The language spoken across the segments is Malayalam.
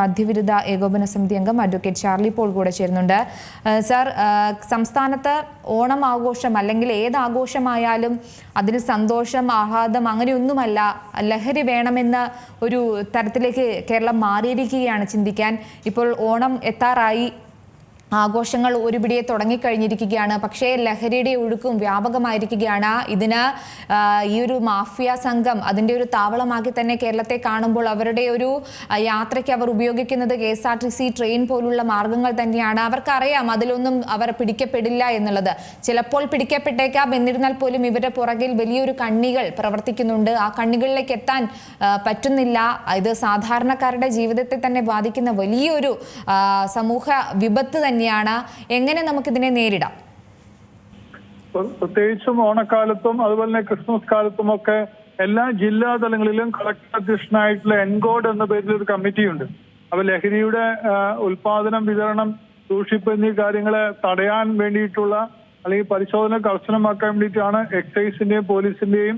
മദ്യവിരുദ്ധ ഏകോപന സമിതി അംഗം അഡ്വക്കേറ്റ് ചാർലി പോൾ കൂടെ ചേരുന്നുണ്ട്. സാർ സംസ്ഥാനത്ത് ഓണം ആഘോഷം അല്ലെങ്കിൽ ഏത് ആഘോഷമായാലും അതിൽ സന്തോഷം ആഹ്ലാദം അങ്ങനെയൊന്നുമല്ല. ലഹരി വേണമെന്ന ഒരു തരത്തിലേക്ക് കേരളം മാറിയിരിക്കുകയാണ് ചിന്തിക്കാൻ. ഇപ്പോൾ ഓണം എത്താറായി. ആഘോഷങ്ങൾ ഒരുപിടിയെ തുടങ്ങിക്കഴിഞ്ഞിരിക്കുകയാണ്. പക്ഷേ ലഹരിയുടെ ഒഴുക്കും വ്യാപകമായിരിക്കുകയാണ്. ഇതിന് ഈ ഒരു മാഫിയ സംഘം അതിന്റെ ഒരു താവളമാക്കി തന്നെ കേരളത്തെ കാണുമ്പോൾ അവരുടെ ഒരു യാത്രയ്ക്ക് അവർ ഉപയോഗിക്കുന്നത് K S R T C train പോലുള്ള മാർഗങ്ങൾ തന്നെയാണ്. അവർക്കറിയാം അതിലൊന്നും അവർ പിടിക്കപ്പെടില്ല എന്നുള്ളത്. ചിലപ്പോൾ പിടിക്കപ്പെട്ടേക്കാം. എന്നിരുന്നാൽ പോലും ഇവരുടെ പുറകിൽ വലിയൊരു കണ്ണികൾ പ്രവർത്തിക്കുന്നുണ്ട്. ആ കണ്ണികളിലേക്ക് എത്താൻ പറ്റുന്നില്ല. ഇത് സാധാരണക്കാരുടെ ജീവിതത്തെ തന്നെ ബാധിക്കുന്ന വലിയൊരു സമൂഹ വിപത്ത് തന്നെയാണ്. എങ്ങനെ നമുക്കിതിനെ നേരിടാം? പ്ര- പ്രത്യേകിച്ചും ഓണക്കാലത്തും അതുപോലെ തന്നെ ക്രിസ്മസ് കാലത്തും ഒക്കെ എല്ലാ ജില്ലാ തലങ്ങളിലും കളക്ടർ അധ്യക്ഷനായിട്ടുള്ള എൻഗോഡ് എന്ന പേരിൽ ഒരു കമ്മിറ്റിയുണ്ട് അപ്പൊ ലഹരിയുടെ ഉൽപാദനം വിതരണം സൂക്ഷിപ്പ് എന്നീ കാര്യങ്ങളെ തടയാൻ വേണ്ടിയിട്ടുള്ള അല്ലെങ്കിൽ പരിശോധന കർശനമാക്കാൻ വേണ്ടിയിട്ടാണ് എക്സൈസിന്റെയും പോലീസിന്റെയും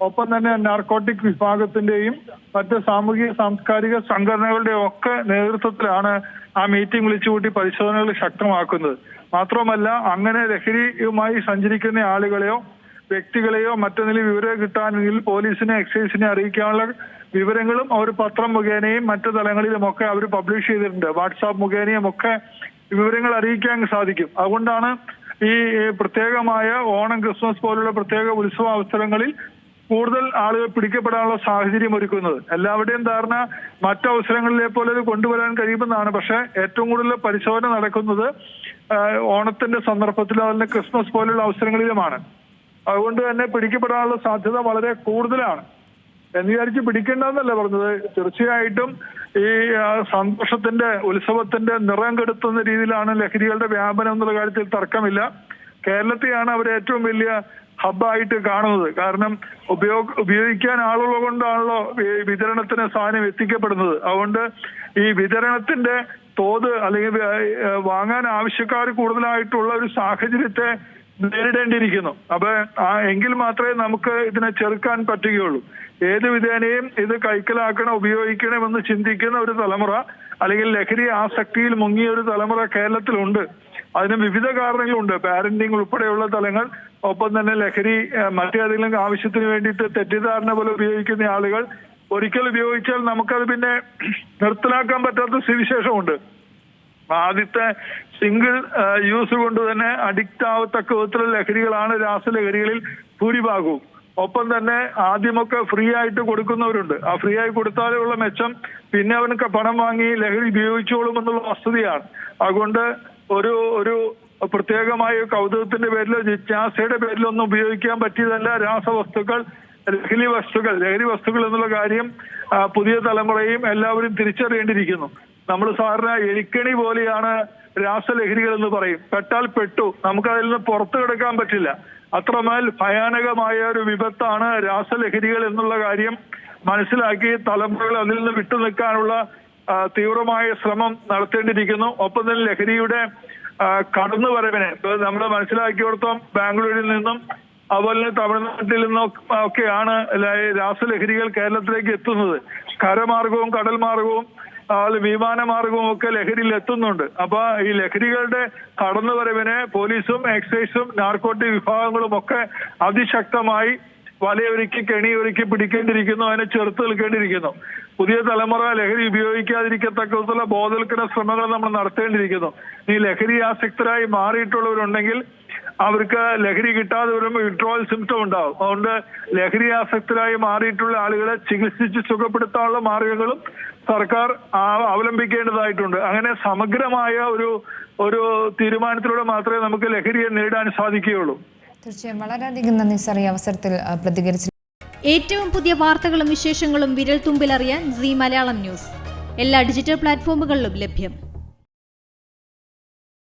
ഒപ്പം തന്നെ നാർക്കോട്ടിക് വിഭാഗത്തിന്റെയും മറ്റ് സാമൂഹിക സാംസ്കാരിക സംഘടനകളുടെയും ഒക്കെ നേതൃത്വത്തിലാണ് ആ മീറ്റിംഗ് വിളിച്ചുകൂട്ടി പരിശോധനകൾ ശക്തമാക്കുന്നത്. മാത്രമല്ല അങ്ങനെ ലഹരിയുമായി സഞ്ചരിക്കുന്ന ആളുകളെയോ വ്യക്തികളെയോ മറ്റെന്തെങ്കിലും വിവരം കിട്ടാനെങ്കിൽ പോലീസിനെ എക്സൈസിനെ അറിയിക്കാനുള്ള വിവരങ്ങളും അവർ പത്രം മുഖേനയും മറ്റു തലങ്ങളിലുമൊക്കെ അവർ പബ്ലിഷ് ചെയ്തിട്ടുണ്ട്. വാട്സാപ്പ് മുഖേനയും ഒക്കെ വിവരങ്ങൾ അറിയിക്കാൻ സാധിക്കും. അതുകൊണ്ടാണ് ഈ പ്രത്യേകമായ ഓണം ക്രിസ്മസ് പോലുള്ള പ്രത്യേക ഉത്സവ അവസരങ്ങളിൽ കൂടുതൽ ആളുകൾ പിടിക്കപ്പെടാനുള്ള സാഹചര്യം ഒരുക്കുന്നത്. എല്ലാവരുടെയും ധാരണ മറ്റു അവസരങ്ങളിലെ പോലെ ഇത് കൊണ്ടുവരാൻ കഴിയുമെന്നാണ്. പക്ഷേ ഏറ്റവും കൂടുതൽ പരിശോധന നടക്കുന്നത് ഓണത്തിന്റെ സന്ദർഭത്തിലോ അതുപോലെ ക്രിസ്മസ് പോലുള്ള അവസരങ്ങളിലുമാണ്. അതുകൊണ്ട് തന്നെ പിടിക്കപ്പെടാനുള്ള സാധ്യത വളരെ കൂടുതലാണ്. എന്ന് വിചാരിച്ച് പിടിക്കേണ്ടെന്നല്ല പറഞ്ഞത്. തീർച്ചയായിട്ടും ഈ സന്തോഷത്തിന്റെ ഉത്സവത്തിന്റെ നിറം കെടുത്തുന്ന രീതിയിലാണ് ലഹരികളുടെ വ്യാപനം എന്നുള്ള കാര്യത്തിൽ തർക്കമില്ല. കേരളത്തെയാണ് അവർ ഏറ്റവും വലിയ ഹബ്ബായിട്ട് കാണുന്നത്. കാരണം ഉപയോഗ ഉപയോഗിക്കാൻ ആളുള്ള കൊണ്ടാണല്ലോ വിതരണത്തിന് സാധനം എത്തിക്കപ്പെടുന്നത്. അതുകൊണ്ട് ഈ വിതരണത്തിന്റെ തോത് അല്ലെങ്കിൽ വാങ്ങാൻ ആവശ്യക്കാർ കൂടുതലായിട്ടുള്ള ഒരു സാഹചര്യത്തെ നേരിടേണ്ടിയിരിക്കുന്നു. അപ്പൊ ആ എങ്കിൽ മാത്രമേ നമുക്ക് ഇതിനെ ചെറുക്കാൻ പറ്റുകയുള്ളൂ. ഏത് വിധേനയും ഇത് കൈക്കലാക്കണം ഉപയോഗിക്കണമെന്ന് ചിന്തിക്കുന്ന ഒരു തലമുറ അല്ലെങ്കിൽ ലഹരി ആസക്തിയിൽ മുങ്ങിയ ഒരു തലമുറ കേരളത്തിലുണ്ട്. അതിന് വിവിധ കാരണങ്ങളുണ്ട്. പാരന്റിങ് ഉൾപ്പെടെയുള്ള തലങ്ങൾ ഒപ്പം തന്നെ ലഹരി മറ്റേതെങ്കിലും ആവശ്യത്തിന് വേണ്ടിയിട്ട് തെറ്റിദ്ധാരണ പോലെ ഉപയോഗിക്കുന്ന ആളുകൾ ഒരിക്കൽ ഉപയോഗിച്ചാൽ നമുക്കത് പിന്നെ നിർത്തലാക്കാൻ പറ്റാത്ത സ്ഥിതിവിശേഷമുണ്ട്. ആദ്യത്തെ സിംഗിൾ യൂസ് കൊണ്ട് തന്നെ അഡിക്റ്റ് ആവത്തക്ക വിധത്തിലുള്ള ലഹരികളാണ് രാസലഹരികളിൽ ഭൂരിഭാഗവും. ഒപ്പം തന്നെ ആദ്യമൊക്കെ ഫ്രീ ആയിട്ട് കൊടുക്കുന്നവരുണ്ട്. ആ ഫ്രീ ആയി കൊടുത്താലേ ഉള്ള മെച്ചം പിന്നെ അവനൊക്കെ പണം വാങ്ങി ലഹരി ഉപയോഗിച്ചോളും എന്നുള്ള വസ്തുതയാണ്. അതുകൊണ്ട് ഒരു ഒരു പ്രത്യേകമായ കൗതുകത്തിന്റെ പേരിലോ ജിജ്ഞാസയുടെ പേരിലോ ഒന്നും ഉപയോഗിക്കാൻ പറ്റിയതല്ല രാസവസ്തുക്കൾ ലഹരി വസ്തുക്കൾ. ലഹരി വസ്തുക്കൾ എന്നുള്ള കാര്യം പുതിയ തലമുറയും എല്ലാവരും തിരിച്ചറിയേണ്ടിയിരിക്കുന്നു. നമ്മൾ സാറിന് എലിക്കണി പോലെയാണ് രാസലഹരികൾ എന്ന് പറയും. പെട്ടാൽ പെട്ടു. നമുക്ക് അതിൽ നിന്ന് പുറത്തു കിടക്കാൻ പറ്റില്ല. അത്രമേൽ ഭയാനകമായ ഒരു വിപത്താണ് രാസലഹരികൾ എന്നുള്ള കാര്യം മനസ്സിലാക്കി തലമുറകൾ അതിൽ നിന്ന് വിട്ടു നിൽക്കാനുള്ള തീവ്രമായ ശ്രമം നടത്തേണ്ടിയിരിക്കുന്നു. ഒപ്പം തന്നെ ലഹരിയുടെ കടന്നു കടന്നുവരവിനെ നമ്മൾ മനസ്സിലാക്കിയോടത്തോളം ബാംഗ്ലൂരിൽ നിന്നും അതുപോലെ തന്നെ തമിഴ്നാട്ടിൽ നിന്നും ഒക്കെയാണ് രാസലഹരികൾ കേരളത്തിലേക്ക് എത്തുന്നത്. കരമാർഗവും കടൽ മാർഗവും അതുപോലെ വിമാനമാർഗവും ഒക്കെ ലഹരിയിൽ എത്തുന്നുണ്ട്. അപ്പൊ ഈ ലഹരികളുടെ കടന്നുവരവിനെ പോലീസും എക്സൈസും നാർക്കോട്ടിക് വിഭാഗങ്ങളും ഒക്കെ അതിശക്തമായി വലയൊരുക്കി കെണിയൊരുക്കി പിടിക്കേണ്ടിയിരിക്കുന്നു അതിനെ ചെറുത്ത് നിൽക്കേണ്ടിയിരിക്കുന്നു. പുതിയ തലമുറ ലഹരി ഉപയോഗിക്കാതിരിക്കത്തക്ക വിധത്തിലുള്ള ബോധവൽക്കരണ ശ്രമങ്ങൾ നമ്മൾ നടത്തേണ്ടിയിരിക്കുന്നു. ഈ ലഹരി ആസക്തരായി മാറിയിട്ടുള്ളവരുണ്ടെങ്കിൽ അവർക്ക് ലഹരി കിട്ടാതെ വരുമ്പോൾ വിഡ്രോവൽ സിംറ്റം ഉണ്ടാവും. അതുകൊണ്ട് ലഹരി ആസക്തരായി മാറിയിട്ടുള്ള ആളുകളെ ചികിത്സിച്ച് സുഖപ്പെടുത്താനുള്ള മാർഗങ്ങളും സർക്കാർ അവലംബിക്കേണ്ടതായിട്ടുണ്ട്. അങ്ങനെ സമഗ്രമായ ഒരു ഒരു തീരുമാനത്തിലൂടെ മാത്രമേ നമുക്ക് ലഹരിയെ നേരിടാൻ സാധിക്കുകയുള്ളൂ. തീർച്ചയായും. വളരെയധികം നന്ദി സാർ ഈ അവസരത്തിൽ പ്രതികരിച്ചു ഏറ്റവും പുതിയ വാർത്തകളും വിശേഷങ്ങളും വിരൽ തുമ്പിലറിയാൻ സി മലയാളം ന്യൂസ്. എല്ലാ ഡിജിറ്റൽ പ്ലാറ്റ്ഫോമുകളിലും ലഭ്യം.